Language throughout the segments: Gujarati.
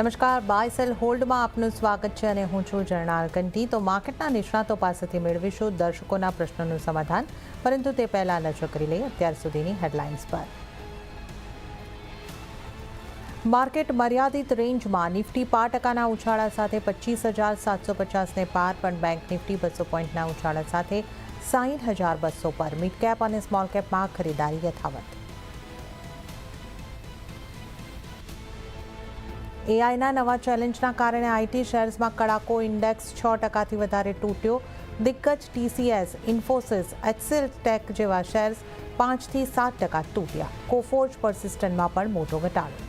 નમસ્કાર. બાય સેલ હોલ્ડમાં આપનું સ્વાગત છે અને હું છું જર્નાલ કંઠી. તો માર્કેટના નિષ્ણાતો પાસેથી મેળવીશું દર્શકોના પ્રશ્નોનું સમાધાન. પરંતુ તે પહેલાં નજર કરી લઈએ અત્યાર સુધીની હેડલાઇન્સ પર. માર્કેટ મર્યાદિત રેન્જમાં નિફ્ટી પાંચ ટકાના ઉછાળા સાથે પચીસ હજાર સાતસો પચાસને પાર, પણ બેંક નિફ્ટી બસો પોઈન્ટના ઉછાળા સાથે સાહીઠ હજાર બસો પર મિડ કેપ અને સ્મોલ કેપમાં ખરીદારી યથાવત. એઆઈના નવા ચેલેન્જના કારણે આઈટી શેર્સમાં કડાકો ઇન્ડેક્સ છ ટકાથી વધારે તૂટ્યો. દિગ્ગજ ટીસીએસ, ઇન્ફોસિસ, એક્સેલ ટેક જેવા શેર્સ પાંચથી સાત ટકા તૂટ્યા. કોફોર્જ પરસિસ્ટન્ટમાં પણ મોટો ઘટાડો.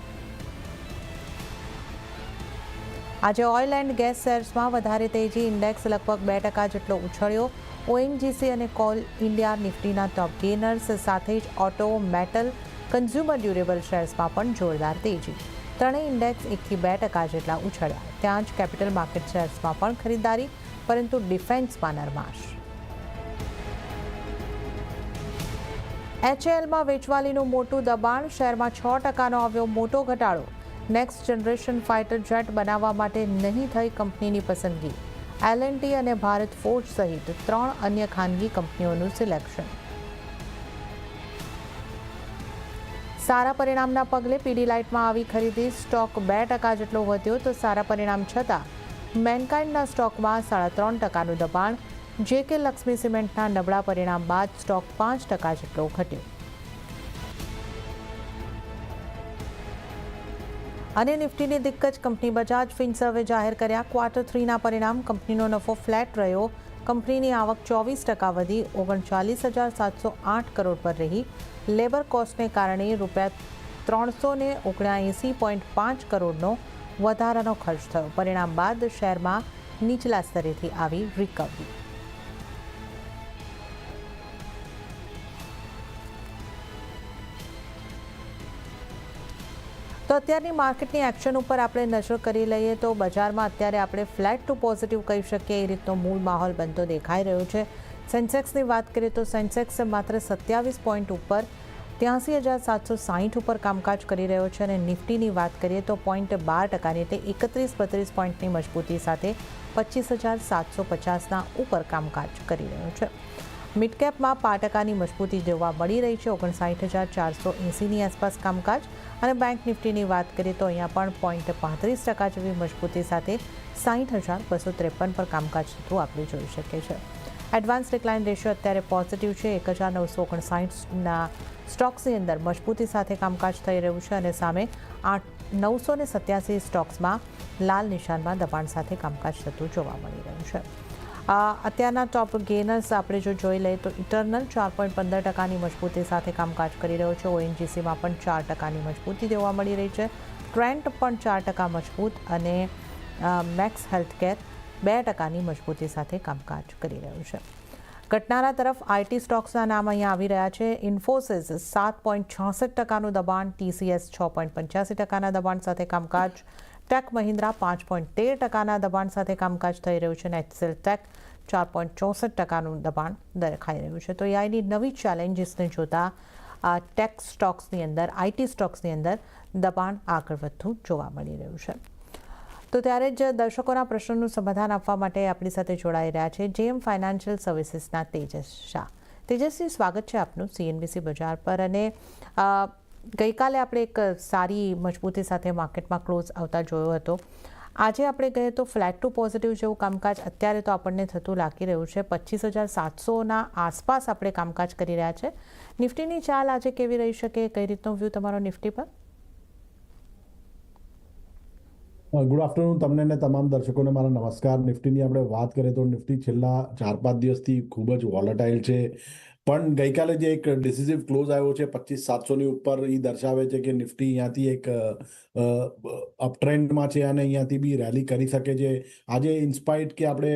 આજે ઓઇલ એન્ડ ગેસ શેર્સમાં વધારે તેજી. ઇન્ડેક્સ લગભગ બે ટકા જેટલો ઉછળ્યો. ઓએનજીસી અને કોલ ઇન્ડિયા નિફ્ટીના ટોપ ગેનર્સ સાથે જ ઓટો મેટલ કન્ઝ્યુમર ડ્યુરેબલ શેર્સમાં પણ જોરદાર તેજી. ત્રણેય ઇન્ડેક્સ એકથી બે ટકા જેટલા ઉછળ્યા. ત્યાં જ કેપિટલ માર્કેટ શેર્સમાં પણ ખરીદારી પરંતુ ડિફેન્સમાં નરમાશ એચએલમાં વેચવાલીનું મોટું દબાણ, શેરમાં છ ટકાનો આવ્યો મોટો ઘટાડો. નેક્સ્ટ જનરેશન ફાઇટર જેટ બનાવવા માટે નહીં થઈ કંપનીની પસંદગી. એલએનટી અને ભારત ફોર્જ સહિત ત્રણ અન્ય ખાનગી કંપનીઓનું સિલેક્શન. સારા પરિણામના પગલે પીડી લાઇટમાં આવી ખરીદી સ્ટોક બે ટકા જેટલો વધ્યો તો સારા પરિણામ છતાં મેનકાઇન્ડના સ્ટોકમાં સાડા ત્રણ ટકાનું દબાણ, જે કે લક્ષ્મી સિમેન્ટના નબળા પરિણામ બાદ સ્ટોક પાંચ ટકા જેટલો ઘટ્યો. અને નિફ્ટીની દિગ્ગજ કંપની બજાજ ફિનસર્વે જાહેર કર્યા. ક્વાર્ટર થ્રીના પરિણામ, કંપનીનો નફો ફ્લેટ રહ્યો કંપનીની આવક ચોવીસ ટકા વધી, ઓગણચાલીસ હજાર સાતસો આઠ કરોડ પર રહી. લેબર કોસ્ટને કારણે રૂપિયા ત્રણસો ને ઓગણએંસી પોઈન્ટ પાંચ કરોડનો વધારાનો ખર્ચ થયો. પરિણામ બાદ શહેરમાં નીચલા સ્તરેથી આવી રિકવરી તો અત્યારની માર્કેટની એક્શન ઉપર આપણે નજર કરી લઈએ તો બજારમાં અત્યારે આપણે ફ્લેટ ટુ પોઝિટિવ કહી શકીએ, એ રીતનો મૂળ માહોલ બનતો દેખાઈ રહ્યો છે. સેન્સેક્સની વાત કરીએ તો સેન્સેક્સ માત્ર સત્યાવીસ પોઈન્ટ ઉપર, ત્યાંસી હજાર સાતસો સાહીઠ ઉપર કામકાજ કરી રહ્યો છે અને નિફ્ટીની વાત કરીએ તો પોઈન્ટ બાર ટકાની તે એકત્રીસ બત્રીસ પોઈન્ટની મજબૂતી સાથે પચીસ હજાર સાતસો પચાસના ઉપર કામકાજ કરી રહ્યો છે. મિડકેપમાં પાંચ ટકાની મજબૂતી જોવા મળી રહી છે. ઓગણસાઠ હજાર ચારસો એંસીની આસપાસ કામકાજ અને બેંક નિફ્ટીની વાત કરીએ તો અહીંયા પણ પોઈન્ટ પાંત્રીસ ટકા જેવી મજબૂતી સાથે સાહીઠ હજાર બસો ત્રેપન પર કામકાજ થતું આપણે જોઈ શકીએ છીએ. એડવાન્સ ડિક્લાઇન રેશિયો અત્યારે પોઝિટિવ છે. એક હજાર નવસો ઓગણસાઠના સ્ટોક્સની અંદર મજબૂતી સાથે કામકાજ થઈ રહ્યું છે અને સામે આઠ નવસો ને સત્યાસી સ્ટોક્સમાં લાલ નિશાનમાં દબાણ સાથે કામકાજ થતું જોવા મળી રહ્યું છે. અત્યારના ટોપ ગેનર્સ આપણે જો જોઈ લઈએ તો ઇટરનલ ચાર પોઈન્ટ પંદર ટકાની મજબૂતી સાથે કામકાજ કરી રહ્યો છે. ઓએનજીસીમાં પણ ચાર ટકાની મજબૂતી જોવા મળી રહી છે. ટ્રેન્ટ પણ ચાર ટકા મજબૂત અને મેક્સ હેલ્થકેર બે ટકાની મજબૂતી સાથે કામકાજ કરી રહ્યું છે. ઘટનાના તરફ આઈટી સ્ટોક્સના નામ અહીંયા આવી રહ્યા છે. ઇન્ફોસિસ સાત પોઈન્ટ છાસઠ ટકાનું દબાણ ટીસીએસ છ પોઈન્ટ પંચ્યાસી ટકાના દબાણ સાથે કામકાજ ટેક મહિન્દ્રા પાંચ પોઈન્ટ તેર ટકાના દબાણ સાથે કામકાજ થઈ રહ્યું છે અને એક્સેલ ટેક ચાર પોઈન્ટ ચોસઠ ટકાનું દબાણ દેખાઈ રહ્યું છે. તો એઆઈની નવી ચેલેન્જીસને જોતા ટેક સ્ટોક્સની અંદર આઈટી સ્ટોક્સની અંદર દબાણ આગળ વધતું જોવા મળી રહ્યું છે. તો ત્યારે જ દર્શકોના પ્રશ્નોનું સમાધાન આપવા માટે આપણી સાથે જોડાઈ રહ્યા છે જેએમ ફાઇનાન્શિયલ સર્વિસીસના તેજસ શાહ તેજસ્વી સ્વાગત છે આપનું સીએનબીસી બજાર પર અને ગઈકાલે આપણે એક સારી મજબૂતી સાથે માર્કેટમાં ક્લોઝ આવતા જોયો હતો. આજે આપણે કહીએ તો ફ્લેટ ટુ પોઝિટિવ જેવું કામકાજ અત્યારે તો આપણને થતું લાગી રહ્યું છે. પચીસ હજાર સાતસોના આસપાસ આપણે કામકાજ કરી રહ્યા છે. નિફ્ટીની ચાલ આજે કેવી રહી શકે? કઈ રીતનો વ્યૂ તમારો નિફ્ટી પર? ગુડ આફ્ટરનૂન તમને ને તમામ દર્શકોને મારા નમસ્કાર. નિફ્ટીની આપણે વાત કરીએ તો નિફ્ટી છેલ્લા ચાર પાંચ દિવસથી ખૂબ જ વોલેટાઇલ છે. પણ ગઈકાલે જે એક ડિસિઝિવ ક્લોઝ આવ્યો છે, પચીસ સાતસોની ઉપર એ દર્શાવે છે કે નિફ્ટી અહીંયાથી એક અપટ્રેન્ડમાં છે અને અહીંયાથી બી રેલી કરી શકે છે. આજે ઇન્સ્પાઇટ કે આપણે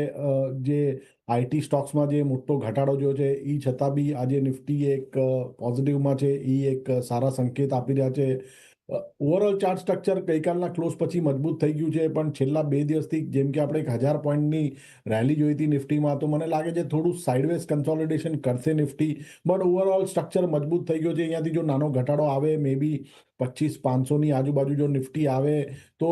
જે આઈટી સ્ટોક્સમાં જે મોટો ઘટાડો જોયો છે એ છતાં બી આજે નિફ્ટી એક પોઝિટિવમાં છે એ એક સારા સંકેત આપી રહ્યા છે. ઓવરઓલ ચાર્ટ સ્ટ્રક્ચર ગઈકાલના ક્લોઝ પછી મજબૂત થઈ ગયું છે, પણ છેલ્લા બે દિવસથી જેમ કે આપણે એક હજાર પોઈન્ટની રેલી જોઈ હતી નિફ્ટીમાં, તો મને લાગે છે થોડું સાઇડવેઝ કન્સોલિડેશન કરશે નિફ્ટી. બટ ઓવરઓલ સ્ટ્રક્ચર મજબૂત થઈ ગયો છે. અહીંયાથી જો નાનો ઘટાડો આવે મે બી પચીસ પાંચસોની આજુબાજુ જો નિફ્ટી આવે તો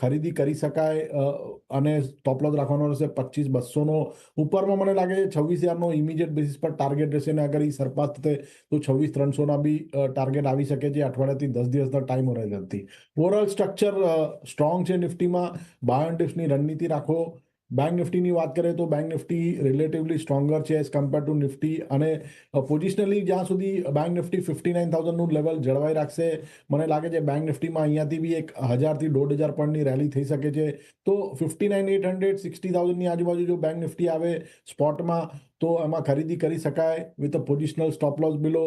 ખરીદી કરી શકાય અને સ્ટોપલોસ રાખવાનો રહેશે પચીસ બસોનો ઉપરમાં મને લાગે છે છવ્વીસ હજારનો ઇમિડિયેટ બેસિસ પર ટાર્ગેટ રહેશે ને અગર એ સરપાસ થશે તો છવ્વીસ ત્રણસોના બી ટાર્ગેટ આવી શકે છે અઠવાડિયાથી દસ દિવસના ટાઈમ હોરાઇઝનથી ઓવરઓલ સ્ટ્રક્ચર સ્ટ્રોંગ છે નિફ્ટીમાં. બાય ડિપ્સની રણનીતિ રાખો. બેંક નિફ્ટીની વાત કરીએ તો બેંક નિફ્ટી રિલેટિવલી સ્ટ્રોંગર છે એઝ કમ્પેર ટુ નિફ્ટી અને પોઝિશનલી જ્યાં સુધી બેંક નિફ્ટી ફિફ્ટી નાઇન થાઉઝન્ડનું લેવલ જળવાઈ રાખશે, મને લાગે છે બેંક નિફ્ટીમાં અહીંયાથી બી એક હજારથી દોઢ હજાર પોઈન્ટની રેલી થઈ શકે છે. તો fifty nine eight hundred sixty થાઉઝન્ડની આજુબાજુ જો બેંક નિફ્ટી આવે સ્પોટમાં તો એમાં ખરીદી કરી શકાય with a positional stop loss below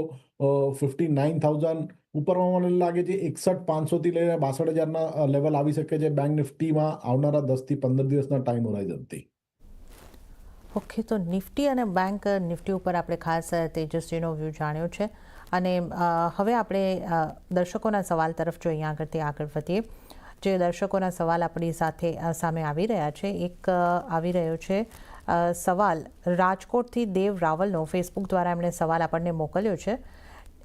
fifty nine thousand ઉપરમાં મને લાગે છે એકસઠ પાંચસોથી લઈને બાસઠ હજારના લેવલ આવી શકે છે બેંક નિફ્ટીમાં આવનારા દસથી પંદર દિવસના ટાઈમ હોરાઇઝનથી ઓકે, તો નિફ્ટી અને બેંક નિફ્ટી ઉપર આપણે ખાસ તેજસ્વીનો વ્યૂ જાણ્યો છે. અને હવે આપણે દર્શકોના સવાલ તરફ જો અહીંયા આગળથી આગળ વધીએ. જે દર્શકોના સવાલ આપણી સાથે સામે આવી રહ્યા છે. એક આવી રહ્યો છે સવાલ, રાજકોટથી દેવ રાવલનો. ફેસબુક દ્વારા એમણે સવાલ આપણને મોકલ્યો છે.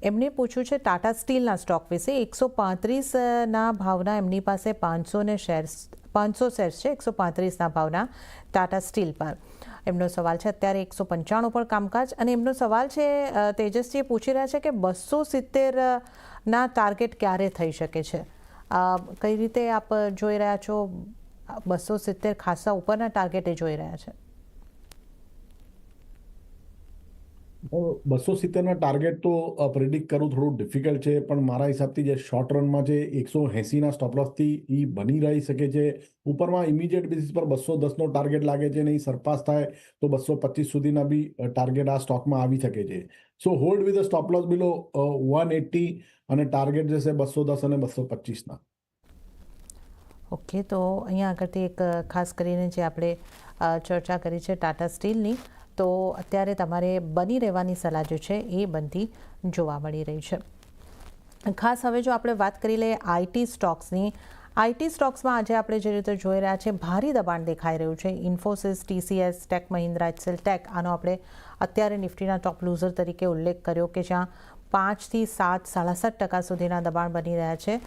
એમને પૂછ્યું છે, ટાટા સ્ટીલના સ્ટોક વિશે એકસો પાંત્રીસના ભાવના એમની પાસે પાંચસો ને શેર્સ, પાંચસો શેર્સ છે, એકસો પાંત્રીસના ભાવના ટાટા સ્ટીલ પર. એમનો સવાલ છે, અત્યારે એકસો પંચાણું પર કામકાજ. અને એમનો સવાલ છે તેજસજીએ પૂછી રહ્યા છે કે બસો સિત્તેરના ટાર્ગેટ ક્યારે થઈ શકે છે? કઈ રીતે આપ જોઈ રહ્યા છો? બસો સિત્તેર ખાસા ઉપરના ટાર્ગેટે જોઈ રહ્યા છે. બસો સિત્તેરના ટાર્ગેટ તો પ્રિડિક્ટ કરવું થોડું ડિફિકલ્ટ છે, પણ મારા હિસાબથી જે શોર્ટ રનમાં છે એકસો એંસીના સ્ટોપલોસથી એ બની રહી શકે છે. ઉપરમાં ઇમિડિયેટ બેસિસ પર બસો દસનો ટાર્ગેટ લાગે છે અને એ સરપાસ થાય, તો બસો પચીસ સુધીના બી ટાર્ગેટ આ સ્ટોકમાં આવી શકે છે. So hold with stop loss below one eighty અને ટાર્ગેટ જશે બસો દસ અને બસો પચીસના. ઓકે તો અહીંયા આગળથી એક ખાસ કરીને જે આપણે ચર્ચા કરી છે ટાટા સ્ટીલની તો અત્યારે તમારે બની રહેવાની સલાહ જે છે એ બનતી જોવા મળી રહી છે. ખાસ હવે જો આપણે વાત કરી લઈએ આઈટી સ્ટોક્સની આઈટી સ્ટોક્સમાં આજે આપણે જે રીતે જોઈ રહ્યા છે, ભારે દબાણ દેખાઈ રહ્યું છે. Infosys TCS Tech Mahindra, Excel Tech, આનો આપણે અત્યારે નિફ્ટીના ટોપ લૂઝર તરીકે ઉલ્લેખ કર્યો કે જ્યાં પાંચથી સાત સાડા સાત ટકા સુધીના દબાણ બની રહ્યા છે.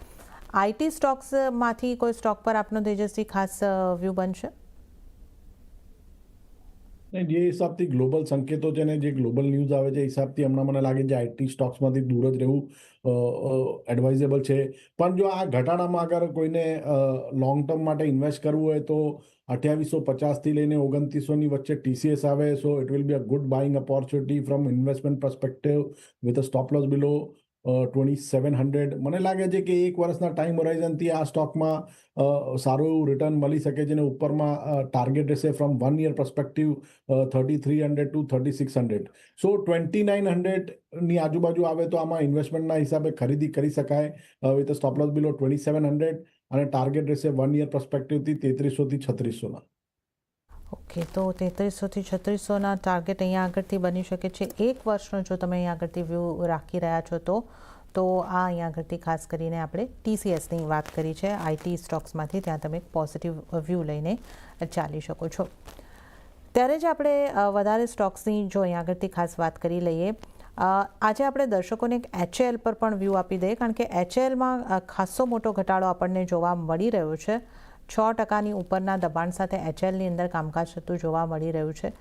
આઈટી સ્ટોક્સમાંથી કોઈ સ્ટોક પર આપનો તેજસ્વી ખાસ વ્યૂ બનશે? જે હિસાબથી ગ્લોબલ સંકેતો છે ને, જે ગ્લોબલ ન્યૂઝ આવે છે હિસાબથી હમણાં મને લાગે છે આઈટી સ્ટોક્સમાંથી દૂર જ રહેવું એડવાઇઝેબલ છે. પણ જો આ ઘટાડામાં અગર કોઈને લોંગ ટર્મ માટે ઇન્વેસ્ટ કરવું હોય તો અઠ્યાવીસો પચાસથી લઈને ઓગણત્રીસોની વચ્ચે ટીસીએસ આવે so it will be a good buying opportunity from investment perspective with a stop loss below twenty seven hundred મને લાગે છે કે એક વર્ષના ટાઈમ હોરાઇઝનથી આ સ્ટોકમાં સારું એવું રિટર્ન મળી શકે છે અને ઉપરમાં ટાર્ગેટ રહેશે from one year perspective thirty three hundred to thirty six hundred so twenty nine હંડ્રેડની આજુબાજુ આવે તો આમાં ઇન્વેસ્ટમેન્ટના હિસાબે ખરીદી કરી શકાય with stop loss below twenty seven hundred અને ટાર્ગેટ રહેશે વન યર પર્સપેક્ટિવથી તેત્રીસોથી છત્રીસોના. ઓકે, તો તેત્રીસોથી છત્રીસોના ટાર્ગેટ અહીંયા આગળથી બની શકે છે. એક વર્ષનો જો તમે અહીંયા આગળથી વ્યૂ રાખી રહ્યા છો તો તો આ અહીંયા આગળથી ખાસ કરીને આપણે ટીસીએસની વાત કરી છે. આઈટી સ્ટોક્સમાંથી ત્યાં તમે પોઝિટિવ વ્યૂ લઈને ચાલી શકો છો. ત્યારે જ આપણે વધારે સ્ટોક્સની જો અહીંયા આગળથી ખાસ વાત કરી લઈએ આજે આપણે દર્શકોને એક એચએલ પર પણ વ્યૂ આપી દઈએ, કારણ કે એચએલમાં ખાસો મોટો ઘટાડો આપણને જોવા મળી રહ્યો છે. છ ટકાની ઉપરના દબાણ સાથે એચએલની અંદર કામકાજ થતું જોવા મળી રહ્યું છે.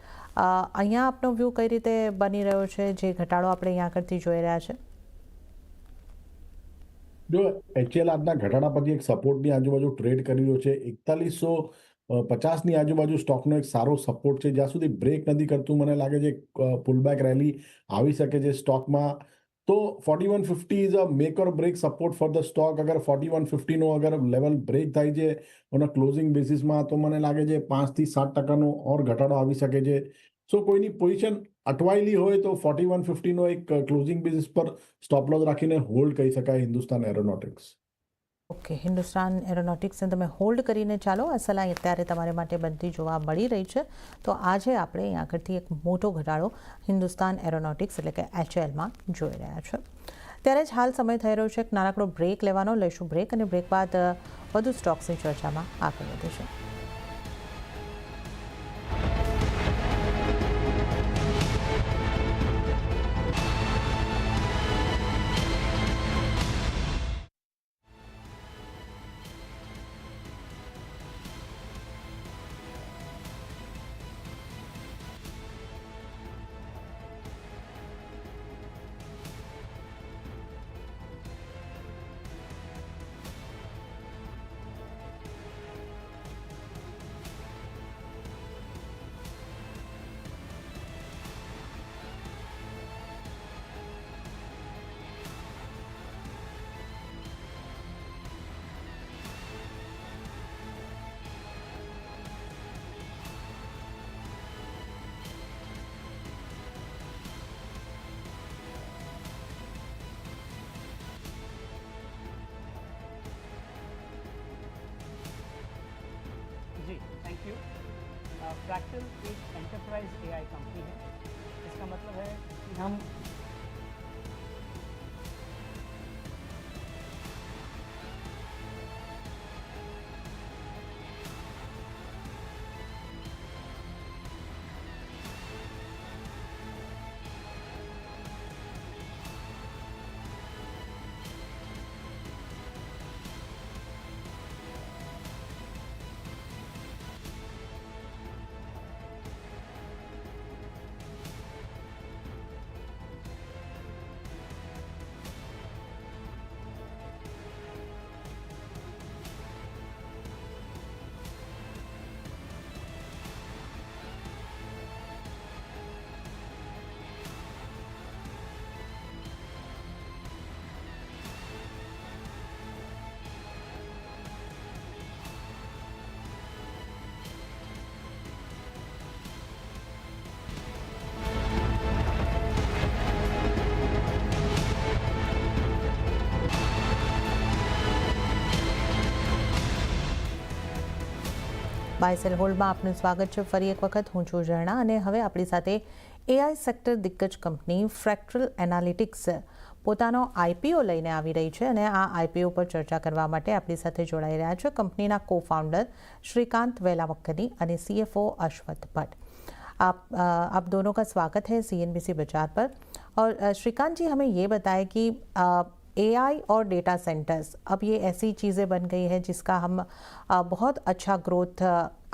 અહીંયા આપનો વ્યૂ કઈ રીતે બની રહ્યો છે? જે ઘટાડો આપણે અહીંયા આગળથી જોઈ રહ્યા છે. જો એચએલ આજના ઘટાડા પછી એક સપોર્ટની આજુબાજુ ટ્રેડ કરી રહ્યો છે. એકતાલીસો પચાસની આજુબાજુ સ્ટોકનો એક સારો સપોર્ટ છે. જ્યાં સુધી બ્રેક નથી કરતું, મને લાગે છે પુલબેક રેલી આવી શકે છે સ્ટોકમાં. તો forty one fifty is a major break support for the stock અગર ફોર્ટી વન ફિફ્ટીનો અગર લેવલ બ્રેક થાય છે ઓન ક્લોઝિંગ બેસિસમાં તો મને લાગે છે પાંચથી સાત ટકાનો ઓર ઘટાડો આવી શકે છે. સો કોઈની પોઝિશન અટવાયેલી હોય તો ફોર્ટી વન ફિફ્ટીનો એક ક્લોઝિંગ બેસિસ પર સ્ટોપ લોસ રાખીને હોલ્ડ કહી શકાય હિન્દુસ્તાન એરોનોટિક્સ ઓકે, હિન્દુસ્તાન એરોનોટિક્સને તમે હોલ્ડ કરીને ચાલો. આ સલાહ અત્યારે તમારે માટે બનતી જોવા મળી રહી છે. તો આજે આપણે અહીં આગળથી એક મોટો ઘટાડો હિન્દુસ્તાન એરોનોટિક્સ એટલે કે એચએલમાં જોઈ રહ્યા છે. ત્યારે જ હાલ સમય થઈ રહ્યો છે એક નાનકડો બ્રેક લેવાનો. લઈશું બ્રેક અને બ્રેક બાદ વધુ સ્ટોક્સની ચર્ચામાં આગળ વધીશું. फ्रैक्टल एक एंटरप्राइज एआई कंपनी है इसका मतलब है कि हम બાયસેલ હોલ્ડમાં આપનું સ્વાગત છે. ફરી એક વખત હું છું ઝરણા અને હવે આપણી સાથે એઆઈ સેક્ટર દિગ્ગજ કંપની ફ્રેક્ટ્રલ એનાલિટિક્સ પોતાનો આઈપીઓ લઈને આવી રહી છે અને આ આઈપીઓ પર ચર્ચા કરવા માટે આપણી સાથે જોડાઈ રહ્યા છે કંપનીના કો ફાઉન્ડર શ્રીકાંત વેલામક્કની અને સીએફઓ અશ્વથ ભટ્ટ. આપ આપ દોનો का સ્વાગત है સીએનબીસી બજાર પર. ઓર શ્રીકાંતજી जी हमें ये કે एआई और डेटा सेंटर्स अब ये ऐसी चीज़ें बन गई हैं जिसका हम बहुत अच्छा ग्रोथ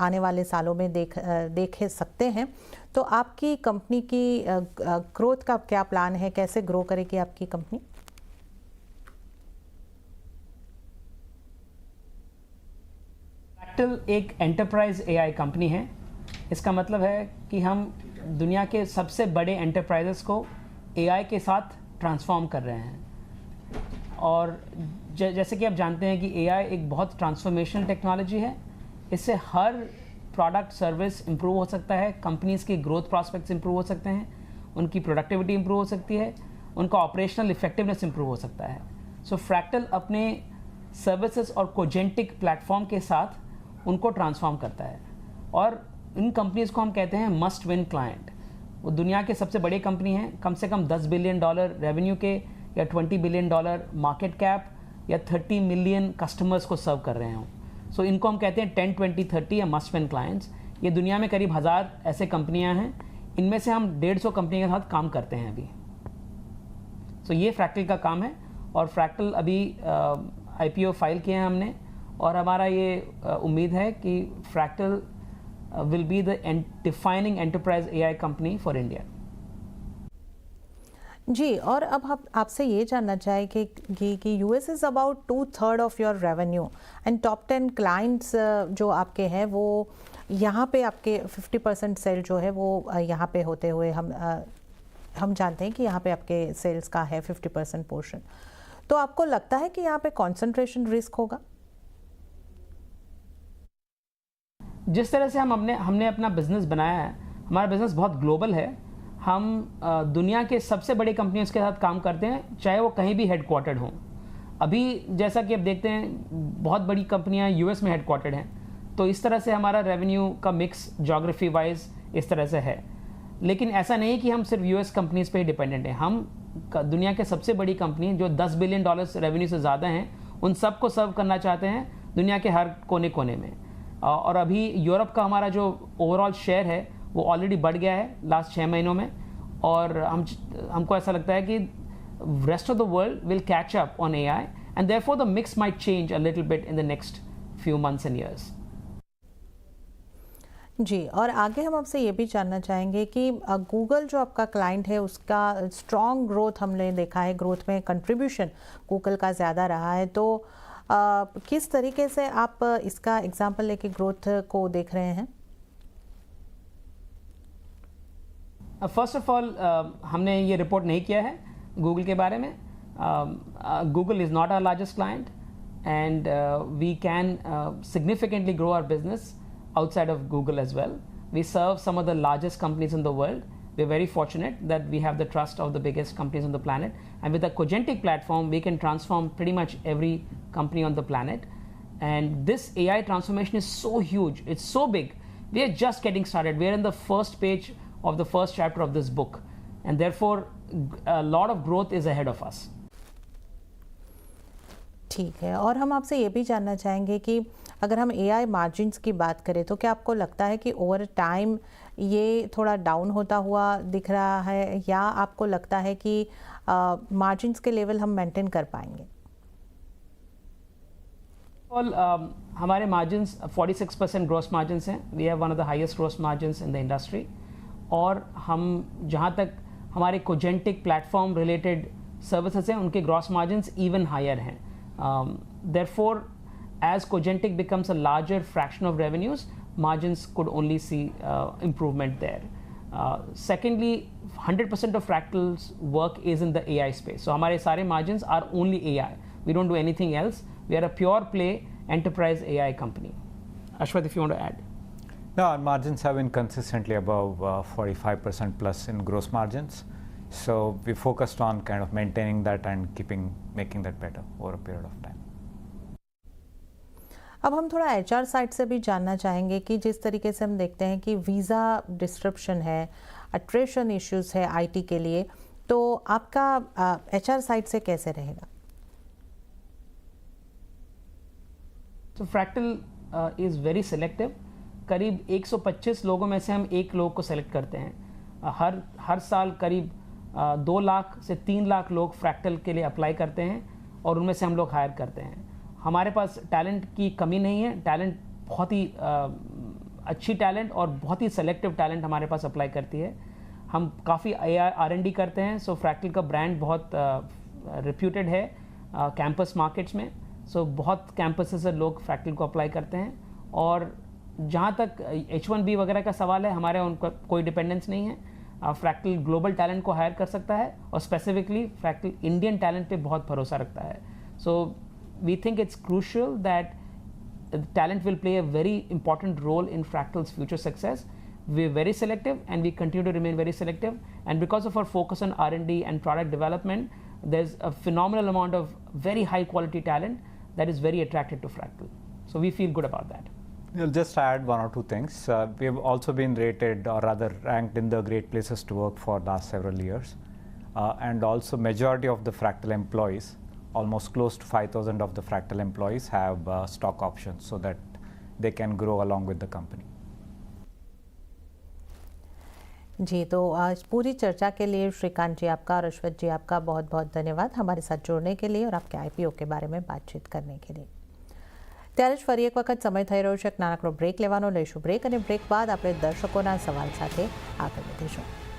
आने वाले सालों में देख देख सकते हैं। तो आपकी कंपनी की ग्रोथ का क्या प्लान है? कैसे ग्रो करेगी आपकी कंपनी फ्रैक्टल एक एंटरप्राइज एआई कंपनी है। इसका मतलब है कि हम दुनिया के सबसे बड़े एंटरप्राइजेस को एआई के साथ ट्रांसफॉर्म कर रहे हैं। और जैसे कि आप जानते हैं कि एआई एक बहुत ट्रांसफॉर्मेशनल टेक्नोलॉजी है। इससे हर प्रोडक्ट सर्विस इम्प्रूव हो सकता है कंपनीज़ के ग्रोथ प्रॉस्पेक्ट्स इंप्रूव हो सकते हैं उनकी प्रोडक्टिविटी इंप्रूव हो सकती है उनका ऑपरेशनल इफेक्टिवनेस इंप्रूव हो सकता है। सो so, फ्रैक्टल अपने सर्विसेज़ और कोजेंटिक प्लेटफॉर्म के साथ उनको ट्रांसफॉर्म करता है। और इन कंपनीज़ को हम कहते हैं मस्ट विन क्लाइंट वो दुनिया के सबसे बड़े कंपनी हैं कम से कम 10 बिलियन डॉलर रेवेन्यू के या 20 बिलियन डॉलर मार्केट कैप या 30 मिलियन कस्टमर्स को सर्व कर रहे हों। सो so, इनको हम कहते हैं 10 20 30 या मस्ट विन क्लाइंट्स। ये दुनिया में करीब हज़ार ऐसे कंपनियाँ हैं। इनमें से हम डेढ़ सौ कंपनी के साथ काम करते हैं अभी। सो so, ये फ्रैक्टल का काम है और फ्रैक्टल अभी आईपीओ फ़ाइल किए हैं हमने। और हमारा ये अ, उम्मीद है कि Fractal will be the defining enterprise AI company for India जी और अब हम आपसे ये जानना चाहें कि कि, कि US is about two third of your revenue and top ten clients जो आपके हैं वो यहाँ पे आपके फिफ्टी परसेंट सेल जो है वो यहाँ पे होते हुए हम अ, हम जानते हैं कि यहाँ पे आपके सेल्स का है फिफ्टी परसेंट पोर्शन तो आपको लगता है कि यहाँ पे कॉन्सेंट्रेशन रिस्क होगा? जिस तरह से हम अपने हमने अपना बिज़नेस बनाया है हमारा बिज़नेस बहुत ग्लोबल है हम दुनिया के सबसे बड़े कंपनियों के साथ काम करते हैं, चाहे वो कहीं भी हेडक्वार्टर्ड हों। अभी जैसा कि आप देखते हैं, बहुत बड़ी कंपनियाँ यूएस में हेडक्वार्टर्ड हैं। तो इस तरह से हमारा रेवेन्यू का मिक्स जोग्राफी वाइज इस तरह से है। लेकिन ऐसा नहीं कि हम सिर्फ़ यूएस कंपनीज़ पे ही डिपेंडेंट हैं। हम दुनिया के सबसे बड़ी कंपनी जो 10 बिलियन डॉलर्स रेवेन्यू से ज़्यादा हैं, उन सबको सर्व करना चाहते हैं दुनिया के हर कोने कोने में और अभी यूरोप का हमारा जो ओवरऑल शेयर है वो ऑलरेडी बढ़ गया है लास्ट छः महीनों में। और हम हमको ऐसा लगता है कि rest rest of the world will catch up on AI and therefore the mix might change a little bit in the next few months and years. जी और आगे हम आपसे ये भी जानना चाहेंगे कि गूगल जो आपका क्लाइंट है उसका स्ट्रॉन्ग ग्रोथ हमने देखा है ग्रोथ में कंट्रीब्यूशन गूगल का ज़्यादा रहा है। तो अ, किस तरीके से आप इसका एग्जांपल लेके ग्रोथ को देख रहे हैं? फर्स्ट ऑफ ऑल हमने ये रिपोर्ट नहीं किया है गूगल के बारे में Google is not our largest client and we can significantly grow our business outside of Google as well. We serve some of the largest companies in the world. We're very fortunate that we have the trust of the biggest companies on the planet. And with the Cogentic platform, we can transform pretty much every company on the planet. And this AI transformation is so huge, it's so big. We are just getting started. We're in the first page of the first chapter of this book. And therefore, a lot of growth is ahead of us. ठीक है और हम आपसे ये भी जानना चाहेंगे कि अगर हम एआई मार्जिन्स की बात करें तो क्या आपको लगता है कि ओवर टाइम ये थोड़ा डाउन होता हुआ दिख रहा है या आपको लगता है कि मार्जिन्स के लेवल हम मेंटेन कर पाएँगे All, um, हमारे मार्जिन्स 46 परसेंट ग्रॉस मार्जिन्स हैं we have one of the highest gross margins in the industry और हम जहाँ तक हमारे कोजेंटिक प्लेटफॉर्म रिलेटेड सर्विसेज हैं उनके ग्रॉस मार्जिन्स इवन हायर हैं therefore as Cogentic becomes a larger fraction of revenues, margins could only see uh, improvement there. Uh, secondly, 100% of Fractal's work is in the AI space. So हमारे सारे margins are only AI. We don't do anything else. We are a pure play enterprise AI company. Ashwath, if you want to add. No, our margins have been consistently above uh, 45% plus in gross margins. So we focused on kind of maintaining that and keeping making that better over a period of time. अब हम थोड़ा एच साइड से भी जानना चाहेंगे कि जिस तरीके से हम देखते हैं कि वीज़ा डिस्ट्रप्शन है अट्रेशन इश्यूज है आईटी के लिए तो आपका एच साइड से कैसे रहेगा तो फ्रैक्टल इज़ वेरी सेलेक्टिव करीब 125 लोगों में से हम एक लोग को सेलेक्ट करते हैं। हर हर साल करीब दो लाख से तीन लाख लोग फ्रैक्टल के लिए अप्लाई करते हैं और उनमें से हम लोग हायर करते हैं। हमारे पास टैलेंट की कमी नहीं है। टैलेंट बहुत ही अच्छी टैलेंट और बहुत ही सेलेक्टिव टैलेंट हमारे पास अप्लाई करती है। हम काफ़ी आर एन डी करते हैं सो फ्रैक्टल का ब्रांड बहुत रिप्यूटेड है कैंपस मार्केट्स में। सो बहुत कैंपस से लोग फ्रैक्टल को अप्लाई करते हैं और जहाँ तक एच वन बी वगैरह का सवाल है हमारे उनका कोई डिपेंडेंस नहीं है फ्रैक्टल ग्लोबल टैलेंट को हायर कर सकता है और स्पेसिफिकली फ्रैक्टल इंडियन टैलेंट पे बहुत भरोसा रखता है so we think it's crucial that talent will play a very important role in Fractal's future success. We're very selective and we continue to remain very selective. And because of our focus on R&D and product development, there's a phenomenal amount of very high quality talent that is very attracted to Fractal. So we feel good about that. I'll just add one or two things. Uh, we have also been rated, or rather ranked, in the great places to work for last several years, uh, and also majority of the Fractal employees, almost close to 5,000 of the Fractal employees, have uh, stock options so that they can grow along with the company. Ji तो आज पूरी चर्चा के लिए श्रीकांत जी आपका और अश्वथ जी आपका बहुत बहुत धन्यवाद हमारे साथ जुड़ने के लिए और आपके आईपीओ के बारे में बातचीत करने के लिए ત્યારે જ ફરી એક વખત સમય થઈ રહ્યો છે. એક નાનકડો બ્રેક લેવાનો. લઈશું બ્રેક અને બ્રેક બાદ આપણે દર્શકોના સવાલ સાથે આગળ વધીશું.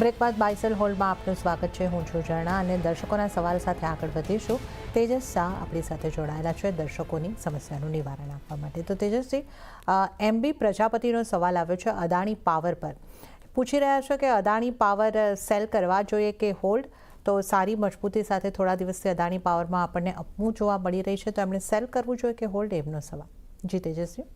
બ્રેક બાદ બાયસેલ હોલમાં આપનું સ્વાગત છે. હું છું ઝરણા અને દર્શકોના સવાલ સાથે આગળ વધીશું. તેજસ શાહ આપણી સાથે જોડાયેલા છે દર્શકોની સમસ્યાનું નિવારણ આપવા માટે. તો તેજસજી એમબી પ્રજાપતિનો સવાલ આવ્યો છે અદાણી પાવર પર. પૂછી રહ્યા છો કે અદાણી પાવર સેલ કરવા જોઈએ કે હોલ્ડ? તો સારી મજબૂતી સાથે થોડા દિવસથી અદાણી પાવરમાં આપણને અપવું જોવા મળી રહી છે. તો એમણે સેલ કરવું જોઈએ કે હોલ્ડ? એમનો સવાલ. જી તેજસ્વી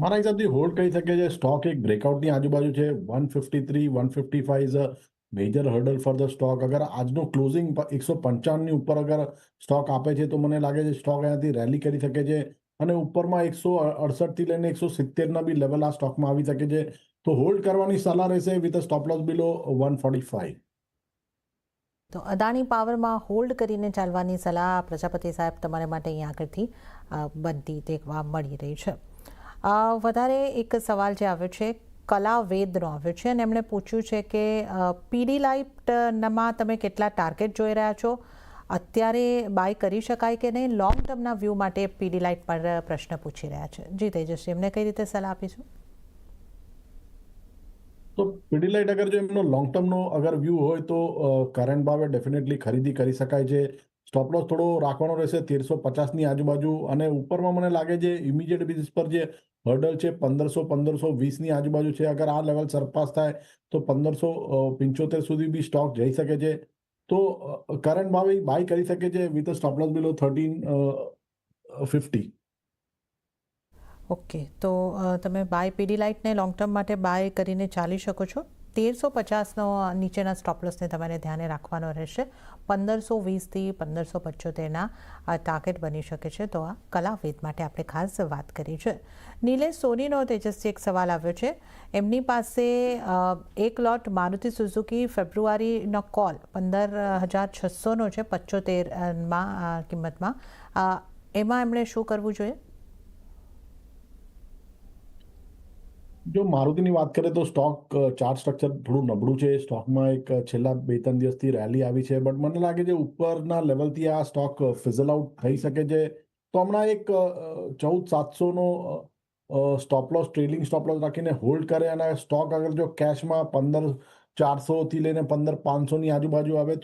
મારા હિસાબથી હોલ્ડ કહી શકે છે, સ્ટોક એક બ્રેકઆઉટની આજુબાજુ છે. One fifty three one fifty five is a major hurdle for the stock અગર આજનું ક્લોઝિંગ એકસો પંચાવનની ઉપર અગર સ્ટોક આપે છે તો મને લાગે છે સ્ટોક અહીંયાથી રેલી કરી શકે છે. અને ઉપરમાં એકસો અડસઠથી લઈને એકસો સિત્તેરના બી લેવલ આ સ્ટોકમાં આવી શકે છે. તો હોલ્ડ કરવાની સલાહ રહેશે with a stop loss below one forty five તો અદાણી પાવરમાં હોલ્ડ કરીને ચાલવાની સલાહ પ્રજાપતિ સાહેબ તમારા માટે અહીં આગળથી બનતી દેખવા મળી રહી છે. વધારે એક સવાલ જે આવ્યો છે, કલા વેદનો આવ્યો છે અને એમણે પૂછ્યું છે કે પીડી લાઇટમાં તમે કેટલા ટાર્ગેટ જોઈ રહ્યા છો? અત્યારે બાય કરી શકાય કે નહીં? લોંગ ટર્મના વ્યૂ માટે પીડી લાઇટ પર પ્રશ્ન પૂછી રહ્યા છે. જી, તેજસ્વી, એમને કઈ રીતે સલાહ આપીશું? તો પીડીલાઇટ અગર જો એમનો લોંગ ટર્મનો અગર વ્યૂ હોય તો કરંટ ભાવે ડેફિનેટલી ખરીદી કરી શકાય છે. સ્ટોપ થોડો રાખવાનો રહેશે. તેરસો પચાસની આજુબાજુ અને ઉપરમાં મને લાગે છે ઇમિડિયેટ બેસિસ પર જે હર્ડલ છે, પંદરસો પંદરસો વીસની આજુબાજુ છે, અગર આ લેવલ સરપાસ થાય, તો પંદરસો પંચોતેર સુધી બી સ્ટોક જઈ શકે છે. તો કરંટ ભાવે બાય કરી શકે છે with stop loss below thirteen fifty okay તો તમે બાય પીડી લાઇટને લોંગ ટર્મ માટે બાય કરીને ચાલી શકો છો? તેરસો પચાસનો નીચેના સ્ટોપલોસને તમારે ધ્યાને રાખવાનો રહેશે. પંદરસો વીસથી પંદરસો પંચોતેરના ટાર્ગેટ બની શકે છે. તો આ કલાવેદ માટે આપણે ખાસ વાત કરી છે. નિલેશ સોનીનો તેજસ્વી એક સવાલ આવ્યો છે. એમની પાસે એક લોટ મારુતિ સુઝુકી ફેબ્રુઆરીનો કોલ પંદર હજાર છસોનો છે, પંચોતેરમાં કિંમતમાં. એમાં એમણે શું કરવું જોઈએ? જો મારુતિની વાત કરીએ તો સ્ટોક ચાર્ટ સ્ટ્રક્ચર થોડું નબળું છે. સ્ટોકમાં એક છેલ્લા બે, ત્રણ દિવસથી રેલી આવી છે. બટ મને લાગે છે ઉપરના લેવલથી આ સ્ટોક ફિઝલ આઉટ થઈ શકે છે. તો હમણાં એક ચૌદ સાતસોનો સ્ટોપ લોસ ટ્રેલિંગ સ્ટોપ રાખીને હોલ્ડ કરે અને સ્ટોક અગર જો કેશમાં પંદર ચારસોથી લઈને પંદર પાંચસોની આજુબાજુ આવે તો